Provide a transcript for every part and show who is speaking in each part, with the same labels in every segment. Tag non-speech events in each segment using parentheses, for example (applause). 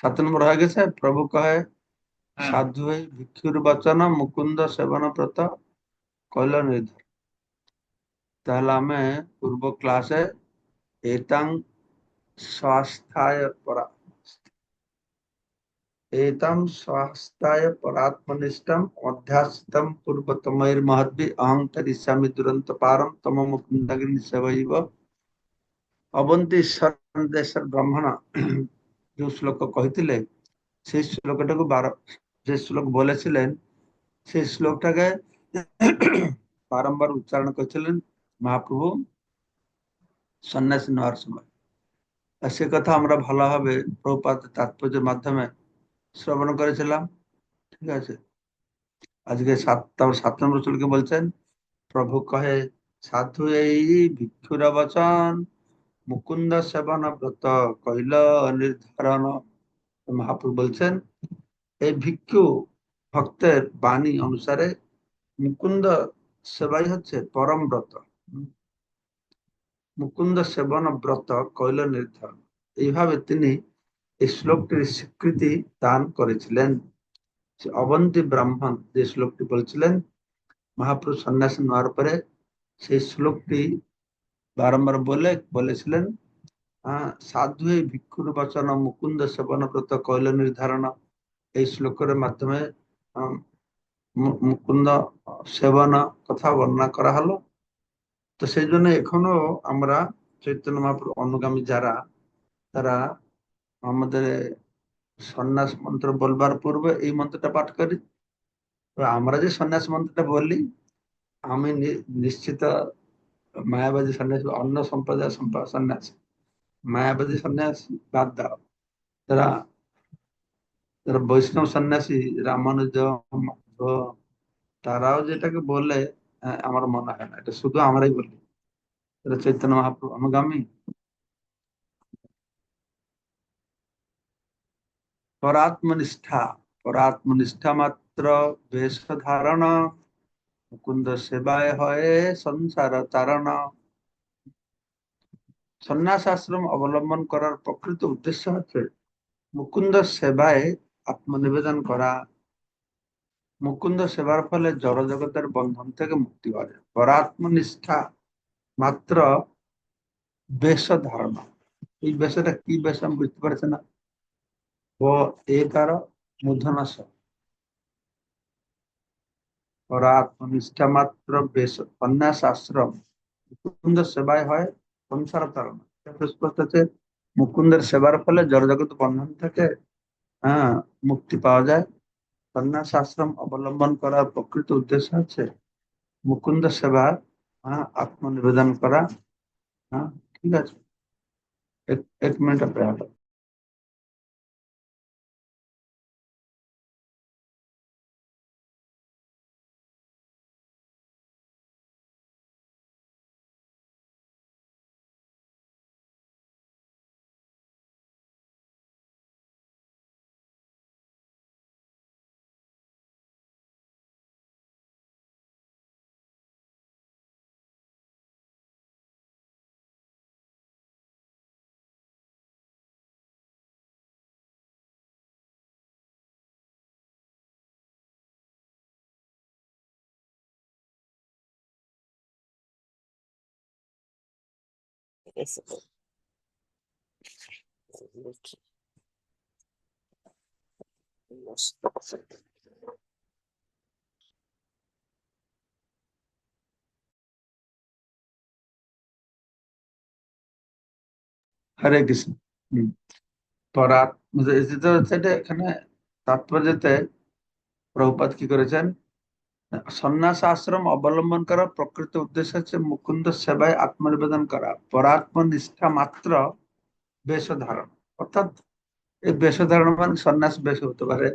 Speaker 1: সাত নম্বর হয়ে গেছে প্রভু কহে সাধু ভিক্ষুর বচন মুকুন্দ সেবন প্রত কল নির্ধার তাহলে আমি পূর্ব ক্লাসে এতাং স্বাস্থায় পরা एतम स्वास्थ्याय परात्मनिष्ठम अध्यासितम पूर्वतमैर महद्वि अहं तरिष्यामि दुरंत पारम तम मुकुंदग्नि सेवैव अवन्ति सर्वदेश ब्रह्मण যে শ্লোক কহিলে সেই শ্লোকটাকে বার, যে শ্লোক বলেছিলেন, সেই শ্লোকটাকে বারম্বার উচ্চারণ করেছিলেন মহাপ্রভু সন্ন্যাসী নেওয়ার সময়। আর সে কথা আমরা ভালোভাবে প্রপাত তাৎপর্যের মাধ্যমে শ্রবণ করেছিলাম, ঠিক আছে? আজকে সাত, তারপর সাত নম্বর শ্লোকে বলছেন, প্রভু কহে, সাধু এই ভিক্ষুর বচন মুকুন্দ সেবন ব্রত কইল নির্ধারণ মহাপ্রভু বলছেন, এই ভিক্ষু ভক্তের বাণী অনুসারে মুকুন্দ সেবাই হচ্ছে পরম ব্রত। মুকুন্দ সেবন ব্রত কৈল নির্ধারণ এইভাবে তিনি এই শ্লোকটির স্বীকৃতি দান করেছিলেন। অবন্তী ব্রাহ্মণ যে শ্লোকটি বলছিলেন, মহাপ্রভু সন্ন্যাসী নেওয়ার পরে সেই শ্লোকটি বারম্বার বলে, বলেছিলেন সাধু এই ভিক্ষুর বচন মুকুন্দ সেবন ব্রত কৈল নির্ধারণ এই শ্লোকের মাধ্যমে মুকুন্দ সেবন কথা বর্ণনা করা হলো। তো সেই জন্য এখনও আমরা চৈতন্য মহাপ্রভু অনুগামী যারা, তারা আমাদের সন্ন্যাস মন্ত্র বলবার পূর্বে এই মন্ত্রটা পাঠ করি। আমরা যে সন্ন্যাস মন্ত্রটা বলি, আমি নিশ্চিত মায়াবাদী সন্ন্যাসী অন্য সম্প্রদায় সম্প্র- সন্ন্যাসী মায়াবাদী সন্ন্যাসী বাদ দাও তারা তারা বৈষ্ণব সন্ন্যাসী রামানুজ মাধব, তারাও যেটাকে বলে আহ, আমার মনে হয় না এটা শুধু আমরাই বলি এটা চৈতন্য মহাপ্রভু অনুগামী পরাত্মনিষ্ঠা পরাত্মনিষ্ঠা মাত্র বেশ ধারণ মুকুন্দ সেবায় হয় সংসার তারণ সন্ন্যাস আশ্রম অবলম্বন করার প্রকৃত উদ্দেশ্য হচ্ছে মুকুন্দ সেবায় আত্মনিবেদন করা। মুকুন্দ সেবার ফলে জড়জগতের বন্ধন থেকে মুক্তি যায়। পরাত্মনিষ্ঠা মাত্র বেশ ধারণা এই বেশটা কি বেশ আমি বুঝতে পারছি না। ও একার মূর্ধনাশ পরাত্মনিষ্ঠা মাত্র বেশ সন্ন্যাস আশ্রম মুকুন্দ সেবায় হয় সংসার স্পষ্ট আছে, মুকুন্দের সেবার ফলে জড়জগৎ বন্ধন থেকে হ্যাঁ মুক্তি পাওয়া যায়। সন্ন্যাস আশ্রম অবলম্বন করার প্রকৃত উদ্দেশ্য আছে মুকুন্দ সেবা হ্যাঁ আত্মনিবেদন করা। হ্যাঁ ঠিক আছে। এক এক মিনিট করো।
Speaker 2: Yes.
Speaker 1: হরে কৃষ্ণ সেটা এখানে তাৎপর্যতে প্রভুপাত কি করেছেন সন্ন্যাস আশ্রম অবলম্বন করার প্রকৃত উদ্দেশ্য হচ্ছে মুকুন্দ সেবায় আত্মনিবেদন করা। পরাত্ম নিষ্ঠা মাত্র বেশ ধারণ অর্থাৎ এই বেশ ধারণ মানে সন্ন্যাস বেশ হতে পারে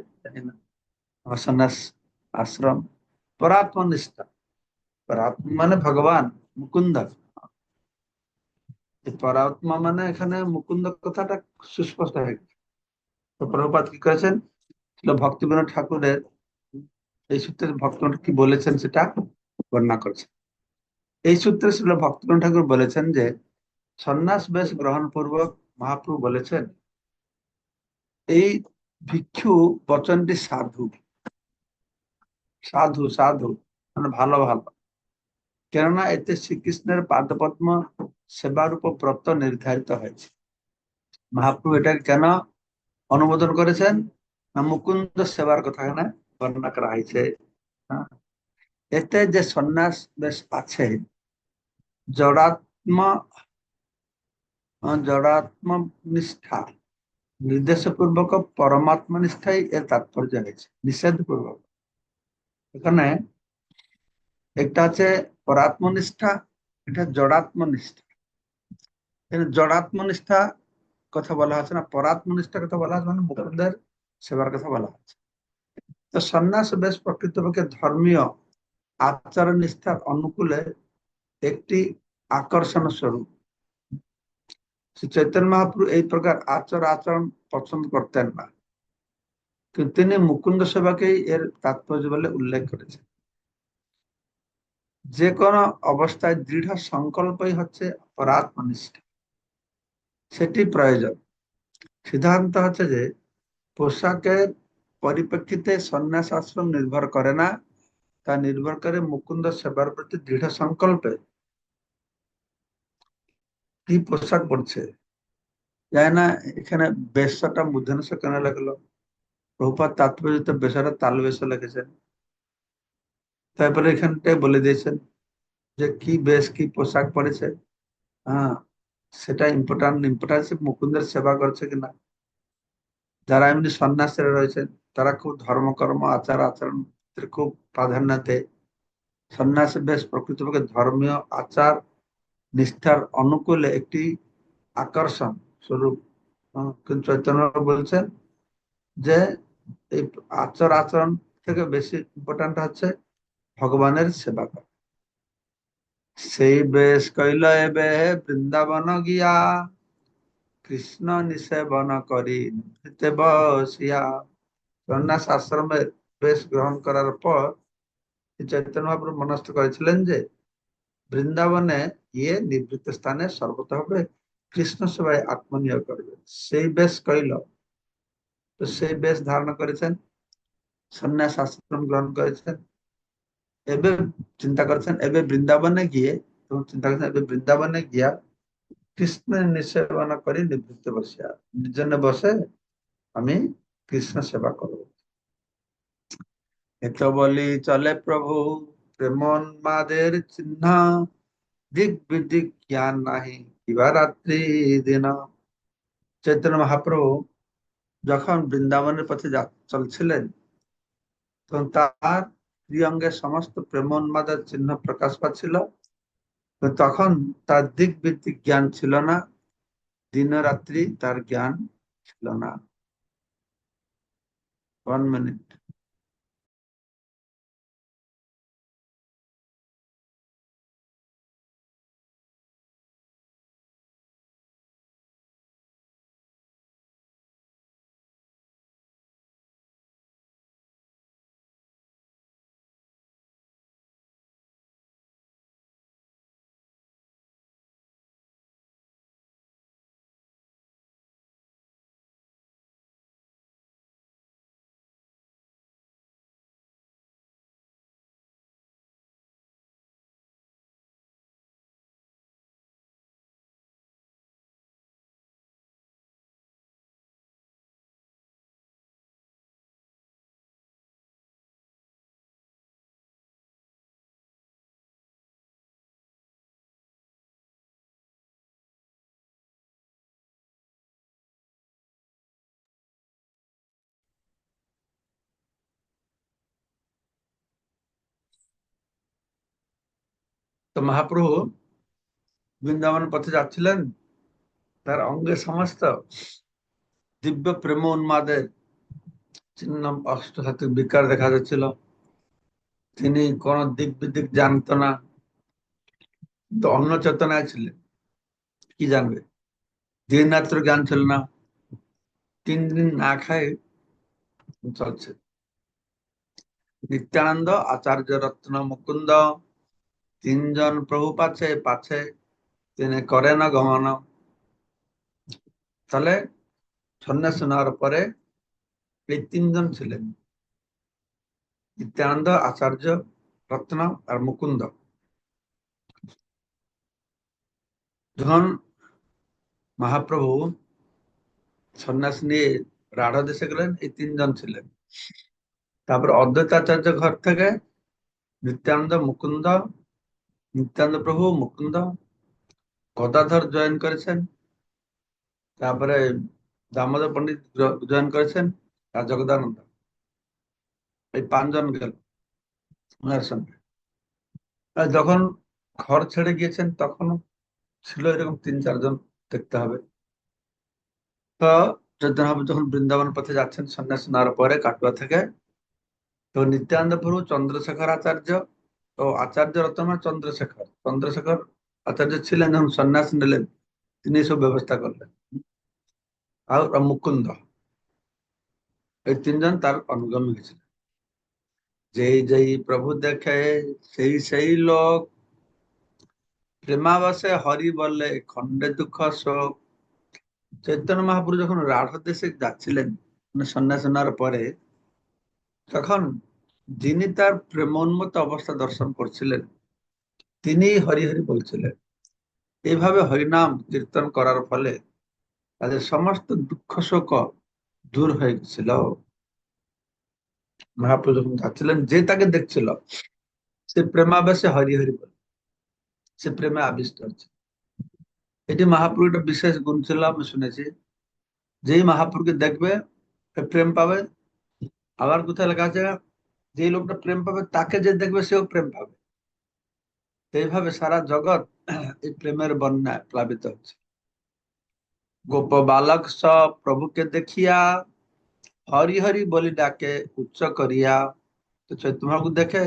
Speaker 1: সন্ন্যাস আশ্রম। পরাত্ম নিষ্ঠা পরাত্ম মানে ভগবান, মুকুন্দ। পরাত্মা মানে এখানে মুকুন্দ কথাটা সুস্পষ্ট হয়ে গেছে। প্রভুপাত কি করেছেন? ভক্তিবিনোদ ঠাকুরের এই সূত্রে ভক্তিবিনোদ কি বলেছেন সেটা বর্ণনা করেছেন। এই সূত্রে ছিল ভক্তিবিনোদ ঠাকুর বলেছেন যে, সন্ন্যাস বেশ গ্রহণ পূর্বক মহাপ্রভু বলেছেন, এই ভিক্ষু বচনটি সাধু। সাধু সাধু মানে ভালো ভালো। কেননা এতে শ্রীকৃষ্ণের পাদপদ্ম সেবারূপ ব্রত নির্ধারিত হয়েছে। মহাপ্রভু এটা কেন অনুমোদন করেছেন? না মুকুন্দ সেবার কথা এখানে বর্ণনা করা হয়েছে। হ্যাঁ। এতে যে সন্ন্যাস বেশ আছে, জড়াত্ম জড়াত্ম নিষ্ঠা নির্দেশ পূর্বক পরমাত্ম নিষ্ঠাই এর তাৎপর্য হয়েছে নিষেধ পূর্বক এখানে একটা আছে পরাত্মনিষ্ঠা এটা জড়াত্মনিষ্ঠা এখানে জড়াত্মনিষ্ঠা কথা বলা হচ্ছে না পরাত্মনিষ্ঠার কথা বলা হচ্ছে মানে মুখদের সেবার কথা বলা হচ্ছে। তো সন্ন্যাস বেশ প্রকৃতপক্ষে ধর্মীয় আচরণ নিষ্ঠার অনুকূলে একটি আকর্ষণ স্বরূপ। শ্রী চৈতন্য মহাপ্রভু এই প্রকার আচর আচরণ পছন্দ করতেন না। কিন্তু তিনি মুকুন্দ সেবাকেই এর তাৎপর্য বলে উল্লেখ করেছেন। যে কোনো অবস্থায় দৃঢ় সংকল্পই হচ্ছে পরাত্মনিষ্ঠা সেটি প্রয়োজন। সিদ্ধান্ত হচ্ছে যে পোশাকের পরিপ্রেক্ষিতে সন্ন্যাস আশ্রম নির্ভর করে না, তা নির্ভর করে মুকুন্দ সেবার প্রতি দৃঢ় সংকল্পে কি পোশাক পড়ছে যায় না, এখানে বেশটা মূর্ধন্য কেন লাগল? প্রভুপাত তাৎপর্য বেশাটা তাল বেশ লিখেছেন তারপরে এখানটায় বলে দিয়েছেন যে কি বেশ, কি পোশাক পরেছে? হ্যাঁ সেটা ইম্পর্টেন্ট ইম্পর্টেন্স মুকুন্দের সেবা করছে কিনা? যারা এমনি সন্ন্যাসীরা রয়েছেন তারা খুব ধর্মকর্ম, আচার আচরণ খুব প্রাধান্য দেয়। সন্ন্যাসী বেশ প্রকৃতপক্ষে ধর্মীয় আচার নিষ্ঠার অনুকূলে একটি আকর্ষণ স্বরূপ। চৈতন্য বলছেন যে এই আচার আচরণ থেকে বেশি ইম্পর্টেন্ট হচ্ছে ভগবানের সেবা করা। সেই বেশ কইল, এবে বৃন্দাবন গিয়া কৃষ্ণ নিষেবন করি বসিয়া সন্ন্যাস আশ্রমে বেশ গ্রহণ করার পর চৈতন্য মহাপ্রভু মনস্থ করেছিলেন যে বৃন্দাবনে গিয়ে নিবৃত্ত স্থানে সর্বতভাবে কৃষ্ণ সেবায় আত্মনিয়োগ করবে সেই বেশ কইল। তো সেই বেশ ধারণ করেছেন সন্ন্যাস আশ্রম গ্রহণ করেছেন, এবে চিন্তা করেছেন, এবে বৃন্দাবনে গিয়ে এবং চিন্তা করেছেন, এবে বৃন্দাবনে গিয়া কৃষ্ণ নিষেবনা করে নিবৃত্ত বসিয়া, নির্জনে বসে আমি কৃষ্ণ সেবা করব এত বলি চলে প্রভু প্রেমন্মাদের চিহ্ন দিক বিদিক জ্ঞান নাহি কিবা রাত্রি দিন। চৈতন্য মহাপ্রভু যখন বৃন্দাবনের পথে চলছিলেন, তখন তার ত্রিঅঙ্গে সমস্ত প্রেমোন্মাদের চিহ্ন প্রকাশ পাচ্ছিল। তখন তার দিক ভিত্তিক জ্ঞান ছিল না দিন রাত্রি তার জ্ঞান ছিল না। ওয়ান মিনিট তো মহাপ্রভু বৃন্দাবন পথে যাচ্ছিলেন। তার অঙ্গে সমস্ত দিব্য প্রেম উন্মাদের চিহ্ন অষ্টসাত্বিক বিকার দেখা যাচ্ছিল। তিনি কোন দিক বিদিক জানত না। তো অন্য চেতনায় ছিলেন। কি জানবে? দিন রাত্র জ্ঞান ছিল না। তিন দিন না খায় চলছে। নিত্যানন্দ, আচার্য রত্ন মুকুন্দ তিনজন প্রভু পাচ্ছে পাচ্ছে, তিনি করে না, গমন। তাহলে সন্ন্যাস নেওয়ার পরে এই তিনজন ছিলেন। নিত্যানন্দ, আচার্য, রত্ন আর মুকুন্দ। যখন মহাপ্রভু সন্ন্যাস নিয়ে রাঢ় দেশে গেলেন, এই তিনজন ছিলেন। তারপর অদ্বৈতাচার্য ঘর থেকে নিত্যানন্দ, মুকুন্দ নিত্যানন্দ প্রভু মুকুন্দ গদাধর জয়েন করেছেন তারপরে দামোদর পণ্ডিত জয়েন করেছেন আর জগদানন্দ এই পাঁচজন গেল, ওনার সঙ্গে। যখন ঘর ছেড়ে গিয়েছেন তখন ছিল এরকম তিন, চারজন দেখতে হবে। তো চৈতন্য যখন বৃন্দাবন পথে যাচ্ছেন, সন্ন্যাস নেওয়ার পরে কাটুয়া থেকে, তো নিত্যানন্দ প্রভু, চন্দ্রশেখর আচার্য ও আচার্য রতন চন্দ্রশেখর। চন্দ্রশেখর আচার্য ছিলেন যখন সন্ন্যাস নিলেন। তিনি সব ব্যবস্থা করলেন। আর মুকুন্দ। এই তিনজন তার অনুগামী হয়েছিলেন। যেই যেই প্রভু দেখে, সেই সেই লোক। প্রেমাবাসে হরি বলে, খণ্ডে দুঃখ শোক। চৈতন্য মহাপুরু যখন রাঢ় দেশে যাচ্ছিলেন মানে সন্ন্যাস নেওয়ার পরে, তখন যিনি তার প্রেমোন্মত অবস্থা দর্শন করছিলেন তিনি হরি হরি বলছিলেন। এইভাবে হরিনাম কীর্তন করার ফলে তাদের সমস্ত দুঃখ শোক দূর হয়ে গেছিল। মহাপ্রভু যাচ্ছিলেন, যে তাকে দেখছিল, সে প্রেমাবেশে হরি হরি বলে, সে প্রেমে আবিষ্ট হচ্ছে। এটি মহাপ্রভু একটা বিশেষ গুণ ছিল, আমি শুনেছি। যেই মহাপ্রভুকে দেখবে প্রেম পাবে, আবার কোথায় লেখা আছে? যে লোকটা প্রেম পাবে, তাকে যে দেখবে, সেও প্রেম পাবে। এইভাবে সারা জগৎ এই প্রেমের বন্যায় প্লাবিত হচ্ছে। গোপ বালক সব প্রভুকে দেখিয়া, হরি হরি বলি ডাকে উচ্চ করিয়া। তো চৈতন্য মহাপ্রভু দেখে,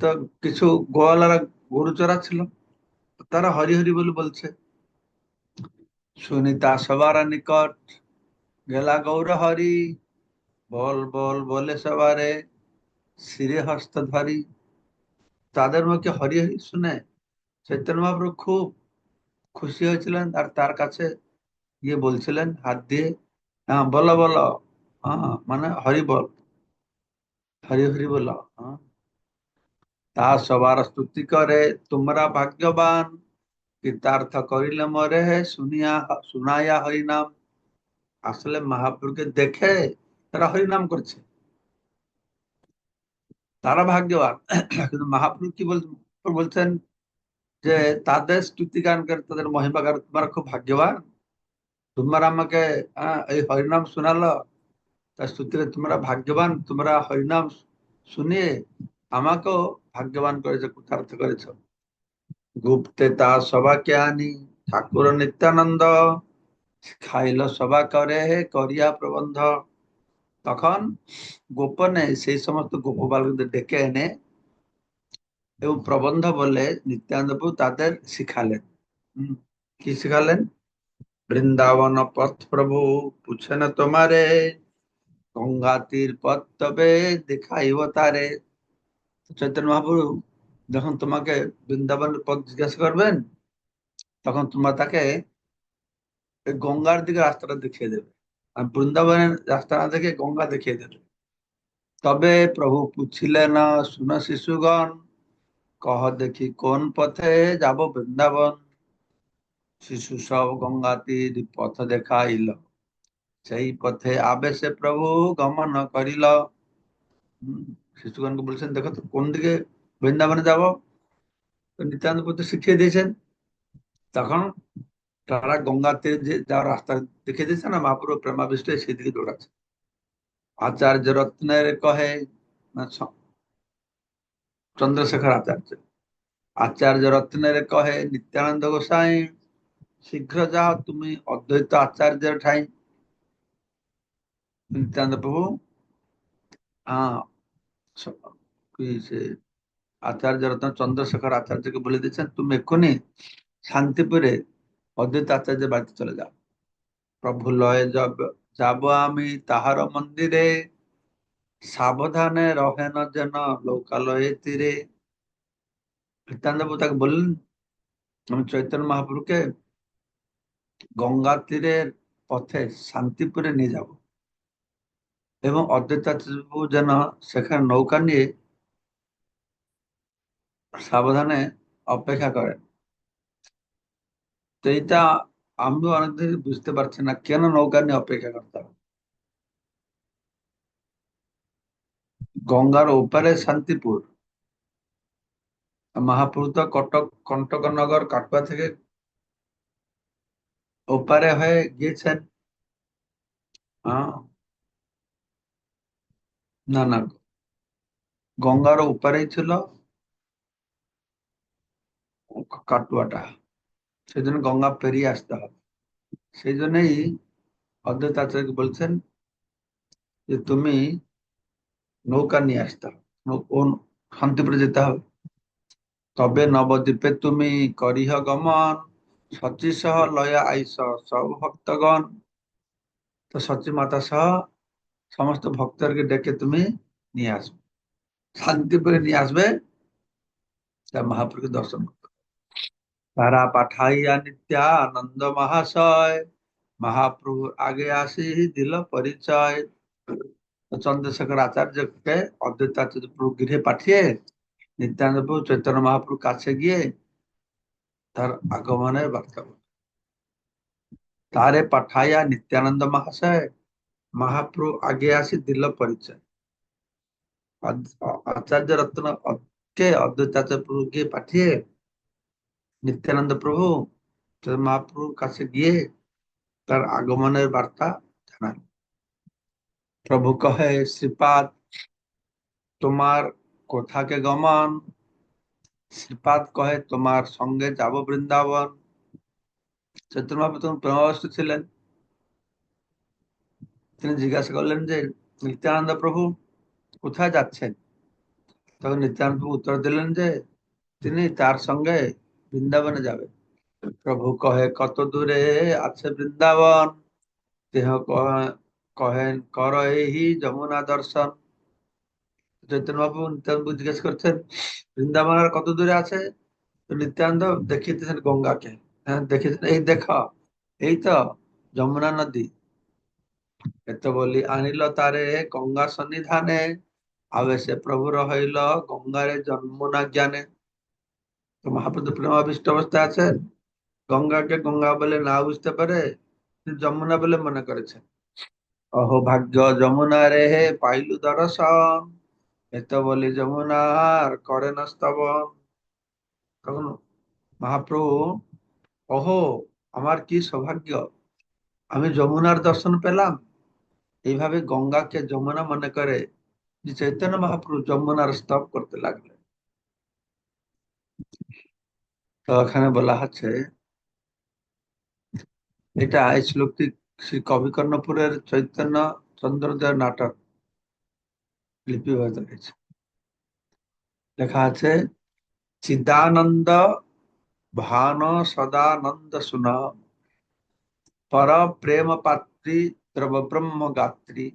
Speaker 1: তো কিছু গোয়ালারা গরু চড়াচ্ছিল তারা হরি হরি বলে বলছে, সুনিতা সবার নিকট, গেলা গৌর হরি, বল বল বলে সবারে শিরে হস্ত ধরি তাদের মুখে হরি হরি শুনে চৈতন্য মহাপ্রভু খুব খুশি হয়েছিলেন আর তার কাছে গিয়ে বলছিলেন, হাত দিয়ে হ্যাঁ বলো বলো। হ্যাঁ মানে হরি বল। হরি হরি বলো। হ্যাঁ। তা সবার স্তুতি করে, তোমরা ভাগ্যবান, কৃতার্থ করিলে মরে, শুনিয়া, শুনাইয়া হরিনাম। আসলে মহাপ্রভুকে দেখে তারা হরিনাম করছে। তারা ভাগ্যবান কিন্তু মহাপ্রভু কি বলছেন যে তাদের স্তুতি গান করে তাদের মহিমা গান তোমরা খুব ভাগ্যবান। তোমরা আমাকে এই হরিনাম শোনালো, তার স্তুতি তোমরা ভাগ্যবান, তোমরা হরিনাম শুনিয়ে আমাকেও ভাগ্যবান করেছে, কৃতার্থ করেছ। গুপ্তে তা সবাকে আনি, ঠাকুর নিত্যানন্দ, খাইল সভা করে করিয়া প্রবন্ধ। তখন গোপনে সেই সমস্ত গোপবালকদের ডেকে এনে এবং প্রবন্ধ বলে নিত্যানন্দ প্রভু তাদের শিখালেন। কি শিখালেন? বৃন্দাবন পথ প্রভু, পুছেন তোমারে, গঙ্গা তীর পথ তবে দেখাইব তারে। চৈতন্য মহাপ্রভু যখন তোমাকে বৃন্দাবনের পথ জিজ্ঞাসা করবেন, তখন তোমরা তাকে গঙ্গার দিকে রাস্তাটা দেখিয়ে দেবে। বৃন্দাবনের রাস্তা না দেখে গঙ্গা দেখিয়ে দেবে তবে প্রভু পুছিলেন শুন শিশুগণ, কহ দেখি কোন পথে যাব বৃন্দাবন? শিশু সব গঙ্গা তীর পথ দেখাইল। সেই পথে আবেশে প্রভু গমন করিল। শিশুগণকে বলছেন, দেখো তো, কোন দিকে বৃন্দাবনে যাব? নিত্যানন্দ পুত্র শিখিয়ে দিয়েছেন। তখন তারা গঙ্গা তীরে যে যাওয়ার রাস্তা দেখে দিয়েছে না, মহাপুর প্রেমাবিষ্ট, সেদিকে দৌড়াচ্ছে। আচার্য রত্নের কহে চন্দ্রশেখর আচার্য আচার্য রত্নের কহে, নিত্যানন্দ গোসাই শীঘ্র যাও, তুমি অদ্বৈত আচার্যের ঠাই। নিত্যানন্দ প্রভু আচার্য রত্ন চন্দ্রশেখর আচার্যকে বলে দিয়েছেন, তুমি এক্ষুনি শান্তিপুরে অদ্বৈত আচার্যের বাড়িতে চলে যাও। প্রভু লয়ে যাব আমি তাহার মন্দিরে, সাবধানে রহেন যেন লোকালয়ে তীরে। নিত্যানন্দ তাকে বললেন, আমি চৈতন্য মহাপ্রভুকে গঙ্গা তীরের পথে শান্তিপুরে নিয়ে যাব। এবং অদ্বৈতাচার্যবাবু যেন সেখানে নৌকা নিয়ে সাবধানে অপেক্ষা করেন। তো এইটা আমিও অনেকদিন বুঝতে পারছি না, কেন নৌকা নিয়ে অপেক্ষা করতে হবে? গঙ্গার ওপারে শান্তিপুর, মহাপুরু তো কটক, কণ্টকনগর, কাটুয়া থেকে ওপারে হয়ে গিয়েছেন না না, গঙ্গার ওপারেই ছিল কাটুয়াটা। সেই জন্য গঙ্গা পেরিয়ে আসতে হবে। সেই জন্যই অদ্বৈত আচার্য বলছেন যে, তুমি নৌকা নিয়ে আসতে হবে। শান্তিপুরে যেতে হবে। তবে নবদ্বীপে তুমি করিহ গমন সচি সহ লয়া আইস সব ভক্তগণ। তো সচি মাতা সহ সমস্ত ভক্তদেরকে ডেকে তুমি নিয়ে আসবে। শান্তিপুরে নিয়ে আসবে তা মহাপ্রভুকে দর্শন করতে। তারা পাঠাইয়া নিত্যানন্দ মহাশয়। মহাপ্রভুর আগে আসি, দিল পরিচয়। চন্দ্রশেখর আচার্যকে অদ্বৈত আচার্য প্রভু গৃহে পাঠিয়ে নিত্যানন্দ প্রভু চৈতন্য মহাপ্রভু কাছে গিয়ে তার আগমনের বার্তা তারে পাঠাইয়া নিত্যানন্দ মহাশয়, মহাপ্রভু আগে আসি, দিল পরিচয়। আচার্য রত্ন কে অদ্বৈত আচার্য প্রভু গিয়ে পাঠিয়ে নিত্যানন্দ প্রভু মহাপ্রভুর কাছে গিয়ে তার আগমনের বার্তা জানান। প্রভু কহে, শ্রীপাদ, তোমার কোথাকে গমন। শ্রীপাদ কহে, তোমার সঙ্গে যাব বৃন্দাবন। চৈতন্য তখন প্রেমাবস্থ ছিলেন। তিনি জিজ্ঞাসা করলেন যে, নিত্যানন্দ প্রভু, কোথায় যাচ্ছেন? তখন নিত্যানন্দ প্রভু উত্তর দিলেন যে, তিনি তার সঙ্গে বৃন্দাবনে যাবেন প্রভু কহে, কত দূরে আছে বৃন্দাবন? দেহ কহ- কহেন, কর এই যমুনা দর্শন। চৈতন্য বাবু নিত্যানন্দ জিজ্ঞেস করছেন, বৃন্দাবন আর কত দূরে আছে? নিত্যানন্দ দেখিয়েছেন গঙ্গাকে। হ্যাঁ দেখিয়েছেন এই দেখ, এই তো যমুনা নদী। এত বলি, আনিল তারে গঙ্গা সন্নিধানে। আবেশে প্রভুর হইল গঙ্গারে যমুনা জ্ঞানে। তো মহাপ্রভু প্রেমাবিষ্ট অবস্থায় আছেন। গঙ্গাকে গঙ্গা বলে না বুঝতে পারে যমুনা বলে মনে করেছেন। অহো ভাগ্য যমুনা রে হে, পাইলু দর্শন এত বলি আর করে না স্তবন। তখন মহাপ্রভু, অহো, আমার কি সৌভাগ্য? আমি যমুনার দর্শন পেলাম। এইভাবে গঙ্গাকে যমুনা মনে করে চৈতন্য মহাপ্রভু যমুনার স্তব করতে লাগলেন। তো বলা আছে এটা এই শ্লোকটি শ্রী কবিকর্ণপুরের চৈতন্য চন্দ্রদেব নাটক লিপিবদ্ধ লেখা আছে, চিদানন্দ ভান সদানন্দ সুন পর প্রেম পাত্রী দ্রব ব্রহ্ম গাত্রী,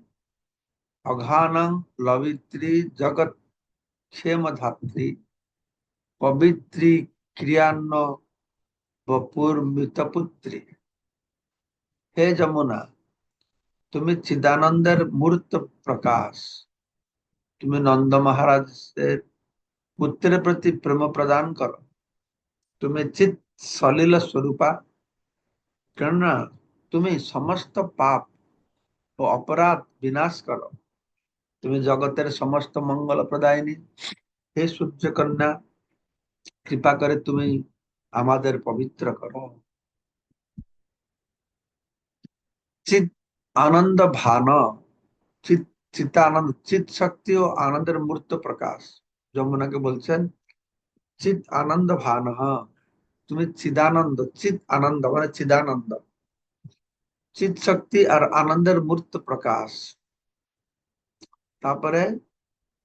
Speaker 1: অঘানং লবিত্রী জগৎ ক্ষেম ধাত্রী পবিত্রী ক্রিয়ান্ন বপুর্মিত পুত্রী হে যমুনা, তুমি চিদানন্দের মূর্ত প্রকাশ। তুমি নন্দ মহারাজের পুত্রের প্রতি প্রেম প্রদান করো। তুমি চিত সলিল স্বরূপা। কেননা তুমি সমস্ত পাপ ও অপরাধ বিনাশ করো। তুমি জগতের সমস্ত মঙ্গল প্রদায়িনী হে সূর্য কন্যা কৃপা করে তুমি আমাদের পবিত্র করো। চিত আনন্দ ভান চিত চিত শক্তি ও আনন্দের মূর্ত প্রকাশ। যমুনাকে বলছেন চিত আনন্দ ভান, তুমি চিদানন্দ চিত আনন্দ মানে চিদানন্দ। চিত শক্তি আর আনন্দের মূর্ত প্রকাশ। তারপরে,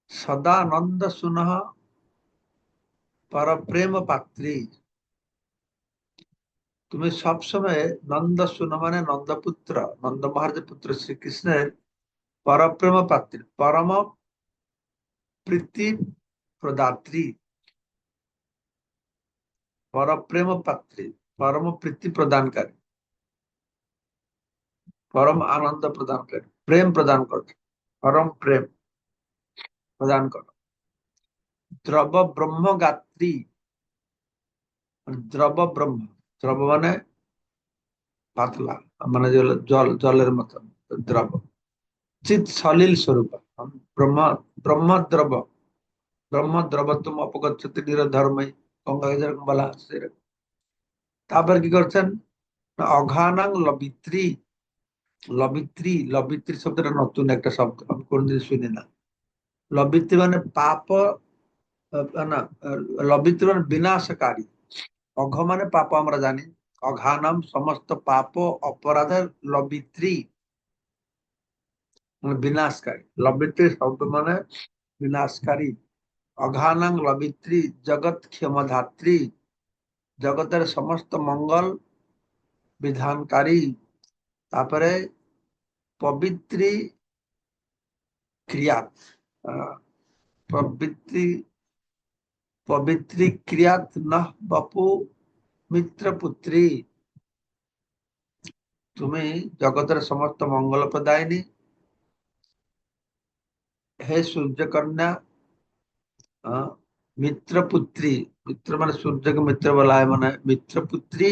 Speaker 1: সদানন্দ সুনহ পর প্রেম পাত্রী। তুমি সবসময় নন্দ শুন মানে নন্দপুত্র নন্দ মহারাজের পুত্র শ্রীকৃষ্ণের পরপ্রেম পাত্রী, পরম প্রীতি প্রদাত্রী। পরপ্রেম পাত্রী, পরম প্রীতি প্রদানকারী। পরম আনন্দ প্রদানকারী, প্রেম প্রদান করছে পরম প্রেম প্রদান করো। দ্রব ব্রহ্ম গাত্রী দ্রব ব্রহ্ম দ্রব মানে পাতলা মানে জল জলের মতন দ্রব চিত সলিল স্বরূপ ব্রহ্ম ব্রহ্ম দ্রব ব্রহ্ম দ্রব তুম অপগচ্ছতি নিরধর্মই গঙ্গাকে যেরকম বলা সেরকম তারপর কি করছেন অঘানাং লবিত্রী লবিত্রী লবিত্রী শব্দটা নতুন একটা শব্দ আমি কোনদিন শুনি না লবিত্রী মানে পাপ না লবিত্রী বিনাশকারী। অঘ মানে পাপ, আমরা জানি। অঘানাম সমস্ত পাপ অপরাধের লবিত্রী। মানে বিনাশকারী। লবিত্রী শব্দ মানে বিনাশকারী। অঘানাং লবিত্রী, জগৎ ক্ষমধাত্রী। জগতের সমস্ত মঙ্গল বিধানকারী। তারপরে পবিত্রী ক্রিয়াত পবিত্রী পবিত্রী ক্রিয়াত নহ বপু মিত্রপুত্রী। তুমি জগতের সমস্ত মঙ্গল প্রদায়িনী। হে সূর্যকন্যা মিত্রপুত্রী। মিত্র মানে সূর্যকে মিত্র বলা হয় মানে মিত্রপুত্রী।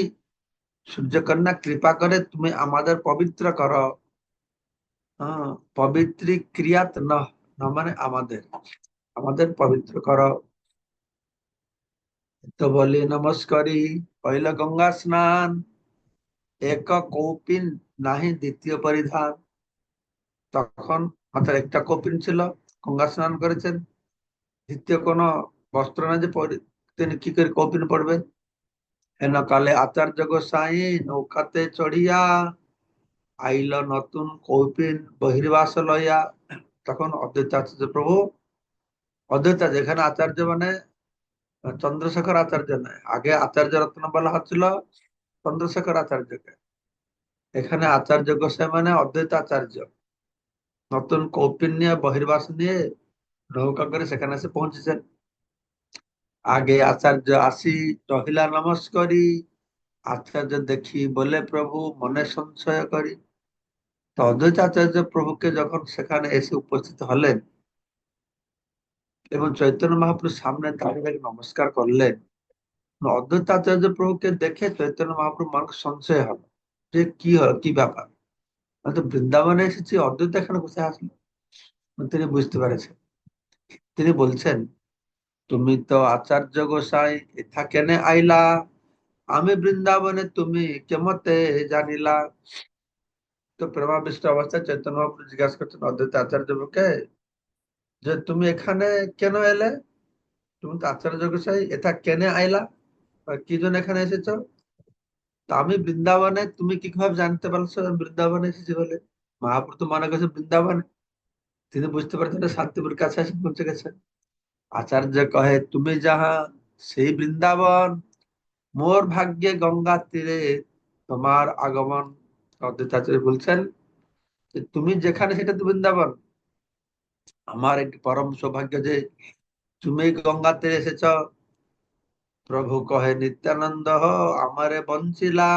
Speaker 1: সূর্যকন্যা, কৃপা করে তুমি আমাদের পবিত্র করো। পবিত্রী ক্রিয়াত ন ন মানে আমাদের। আমাদের পবিত্র করো। তো বলি, নমস্কারী পহিল গঙ্গা স্নান, এক কৌপিন নাহি দ্বিতীয় পরিধান। তখন মাথার একটা কৌপিন ছিল, গঙ্গা স্নান করেছেন। দ্বিতীয় কোনো বস্ত্র না যে তিনি কি করে কৌপিন পড়বেন হেন কালে আচার্য গোসাই নৌকাতে চড়িয়া আইল নতুন কৌপিন বহির্বাস লইয়া। তখন অদ্বৈত আচার্য প্রভু, অদ্বৈত যেখানে আচার্য মানে চন্দ্রশেখর আচার্য নয়। আগে আচার্য রত্ন বলা হচ্ছিল চন্দ্রশেখর আচার্যকে। এখানে আচার্য গোসাই মানে অদ্বৈত আচার্য। নতুন কৌপিন নিয়ে, বহির্বাস নিয়ে নৌকা করে সেখানে এসে পৌঁছেছেন। আগে আচার্য আসি, রহিলা নমস্করি, আচার্য দেখি বলে প্রভু, মনে সংশয় করি। তো অদ্বৈত আচার্য প্রভুকে যখন সেখানে এসে উপস্থিত হলেন এবং চৈতন্য মহাপ্রভুর সামনে দাঁড়িয়ে দাঁড়িয়ে নমস্কার করলেন। অদ্বৈত আচার্য প্রভুকে দেখে চৈতন্য মহাপ্রভু মানুষ সংশয় হলো যে কি হলো কি ব্যাপার? বৃন্দাবনে এসেছি, অদ্বৈত এখানে কোথায় আসলো তিনি বুঝতে পেরেছেন। তিনি বলছেন, তুমি তো আচার্য গোসাই এথা কেনে আইলা? আমি বৃন্দাবনে, তুমি কেমতে জানিলা? তো প্রেমাবিষ্ট অবস্থায় চৈতন্য মহাপ্রভু জিজ্ঞাসা করছেন অদ্বৈত আচার্যকে যে তুমি এখানে কেন এলে? তুমি তো আচার্য গোসাই এটা কেনে আইলা? বা কি জন্য এখানে এসেছ? তা আমি বৃন্দাবনে, তুমি কি ভাবে জানতে পারছ বৃন্দাবনে এসেছি বলে? মহাপ্রভু তো মনে করছে বৃন্দাবনে। তিনি বুঝতে পারছেন শান্তিপুর কাছে এসে পৌঁছে গেছে। আচার্য কহে, তুমি যাহা সেই বৃন্দাবন, মোর ভাগ্যে গঙ্গা তীরে তোমার আগমন অদ্বৈতাচার্য বলছেন তুমি যেখানে সেটা তো বৃন্দাবন। আমার একটি পরম সৌভাগ্য যে তুমি গঙ্গা তীরে এসেছ। প্রভু কহে, নিত্যানন্দ, আমারে বঞ্চিলা,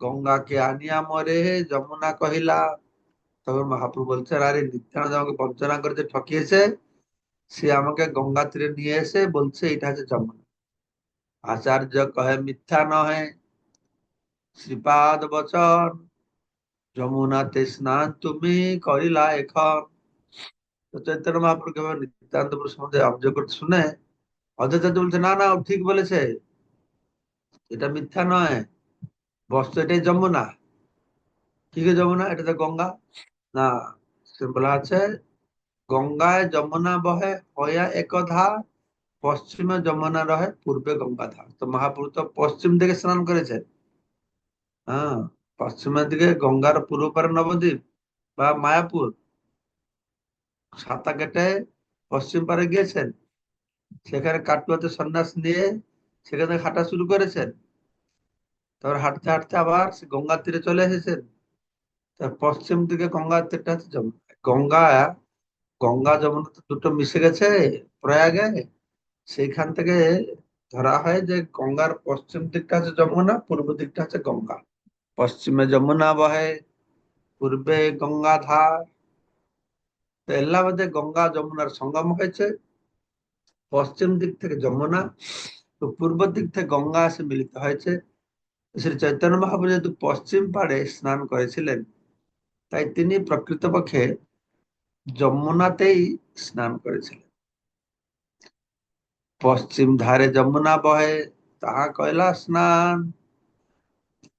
Speaker 1: গঙ্গাকে আনিয়া মরে যমুনা কহিলা। তখন মহাপ্রভু বলছেন, আরে নিত্যানন্দ আমাকে বঞ্চনা করে যে ঠকিয়েছে, সে আমাকে গঙ্গা তীরে নিয়ে এসে বলছে, এটা হচ্ছে যমুনা। আচার্য কহে, মিথ্যা নহে, শ্রীপাদ বচন, যমুনাতে স্নান তুমি করিলা এখন। চৈতন্য মহাপ্রভু কেবল নিত্যানন্দ প্রভু সম্বন্ধে অভিযোগ করতে শুনে অদ্বৈত বলছে, না না ঠিক বলেছে। এটা মিথ্যা নয়। বস্তু এটাই যমুনা। কি কে যমুনা? এটা তো গঙ্গা। না বলা আছে, গঙ্গায় যমুনা বহে হয়া একধা, পশ্চিমে যমুনা রহে, পূর্বে গঙ্গা ধার তো মহাপুরু তো পশ্চিম দিকে স্নান করেছেন। হ্যাঁ পশ্চিমের দিকে গঙ্গার পূর্ব পারে নবদ্বীপ বা মায়াপুর। সাতা কেটে পশ্চিম পারে গিয়েছেন, সেখানে কাটুয়াতে সন্ন্যাস নিয়ে সেখানে হাঁটা শুরু করেছেন। তারপর হাঁটতে হাঁটতে আবার গঙ্গার তীরে চলে এসেছেন। তার পশ্চিম দিকে গঙ্গার তীরটা হচ্ছে গঙ্গা গঙ্গা যমুনা দুটো মিশে গেছে প্রয়াগে, সেইখান থেকে ধরা হয় যে গঙ্গার পশ্চিম দিকটা হচ্ছে যমুনা, পূর্ব দিকটা হচ্ছে গঙ্গা। পশ্চিমে যমুনা বহে, পূর্বে গঙ্গা ধার তো এলাহাবাদে গঙ্গা যমুনার সঙ্গম হয়েছে। পশ্চিম দিক থেকে যমুনা, তো পূর্ব দিক থেকে গঙ্গা এসে মিলিত হয়েছে। শ্রী চৈতন্য মহাপ্রভু যেহেতু পশ্চিম পাড়ে স্নান করেছিলেন, তাই তিনি প্রকৃতপক্ষে যমুনাতেই স্নান করেছিলেন। পশ্চিম ধারে যমুনা বহে, তাহা কয়লা স্নান।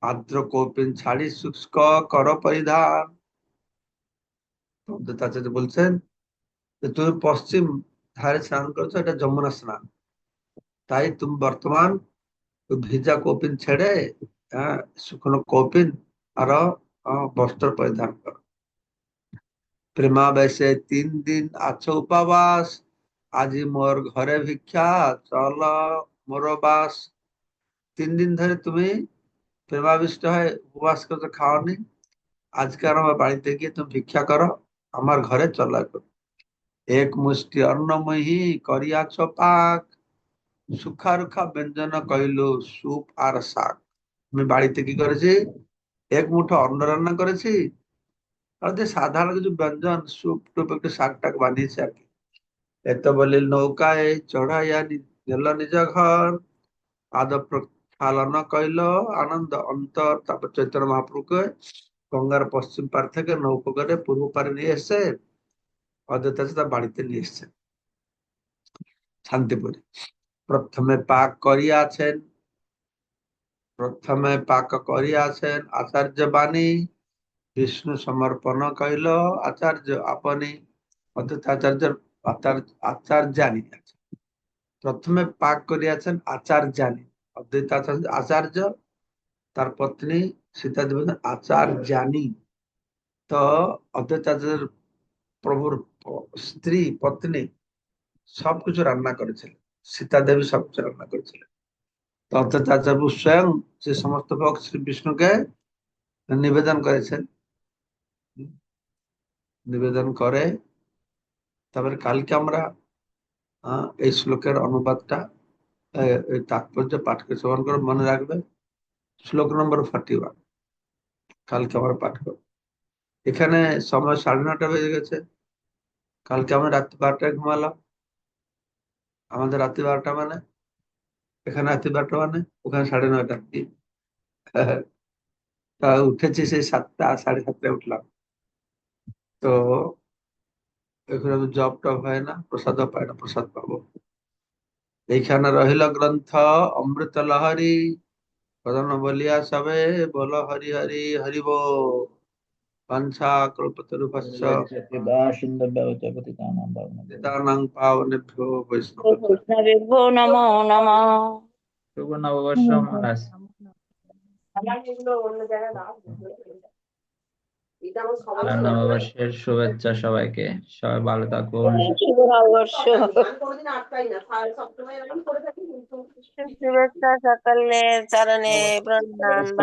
Speaker 1: আদ্র কৌপিন ছাড়ি শুষ্ক কর পরিধান বলছেন যে তুমি পশ্চিম ধারে স্নান করছ এটা যমুনা স্নান। তাই তুমি বর্তমান ভিজা কৌপিন ছেড়ে হ্যাঁ, শুকনো কৌপিন আর বস্ত্র পরিধান করো। প্রেমাবেশে তিন দিন আছো উপবাস আজি মোর ঘরে ভিক্ষা চল মোর বাস। তিন দিন ধরে তুমি প্রেমাবিষ্ট হয়ে উপবাস করতে খাওনি। আজকে আমার বাড়িতে গিয়ে তুমি ভিক্ষা করো। আমার ঘরে চলা এক মুষ্টি অন্নময়ী করিয়াছ পাক। সুখা রুখা ব্যঞ্জন কইল সুপ আর শাক। আমি বাড়িতে কি করেছি? এক মুঠো অন্ন রান্না করেছি। সাধারণ কিছু ব্যঞ্জন, সুপ টুপ একটু শাক টাক বানিয়েছে আর কি। এত বলি নৌকায় চড়াইয়া গেল নিজ ঘর। আদ প্রক্ষালন কইল আনন্দ অন্তর। তারপর চৈতন্য মহাপ্রভুকে গঙ্গার পশ্চিম পার থেকে নৌকো করে পূর্ব পারে নিয়ে এসে অদ্বৈত তার বাড়িতে নিয়ে এসছেন শান্তিপুরে। প্রথমে পাক করিয়াছেন। প্রথমে পাক করিয়াছেন আচার্য বাণী বিষ্ণু সমর্পণ কইল, আচার্য, আপনি আচার্যের আচার্য আচার্যানি আছে প্রথমে পাক করিয়াছেন আচার্যানি অদ্বৈত আচার্য, তার পত্নী সীতা দেবী জানি। তো অদ্বৈত আচার্যের প্রভুর স্ত্রী, পত্নী সবকিছু রান্না করেছিলেন সীতা দেবী সবকিছু রান্না করেছিলেন তো অদ্বৈত আচার্য স্বয়ং সে সমস্ত ভোগ শ্রী বিষ্ণুকে নিবেদন করেছেন নিবেদন করে, তারপরে কালকে আমরা এই শ্লোকের অনুবাদটা তাৎপর্য পাঠ করে শ্রবণ করে মনে রাখবে। শ্লোক নম্বর ফর্টি ওয়ান কালকে আমরা পাঠ করব। এখানে সময় সাড়ে নটা বেজে গেছে। কালকে আমরা রাত্রি বারোটায় ঘুমালাম। আমাদের রাত্রি বারোটা মানে? এখানে রাত্রি বারোটা মানে? ওখানে সাড়ে নয়টা। (laughs) তা উঠেছি সেই সাতটা, সাড়ে সাতটায় উঠলাম। তো এখানে জব টব হয় না প্রসাদও পায় না, প্রসাদ পাবো। এইখানে রহিল গ্রন্থ অমৃত লহরী। প্রধান বলিয়া সবে বল হরি হরি হরিব পঞ্চা কল্পতরুপস্য নিদানাং পাবনেভ্যো বৈষ্ণব
Speaker 3: বৈষ্ণবেভ্যো নমো নমঃ
Speaker 4: শুভ নববর্ষ মহারাজ আর নববর্ষের শুভেচ্ছা সবাইকে। সবাই ভালো থাকুন।
Speaker 3: শুভ নববর্ষ।
Speaker 5: কোনোদিন আটকাই না। সবসময় এরকম করে থাকি কিন্তু
Speaker 3: শুভেচ্ছা সকলের চরণে প্রণাম।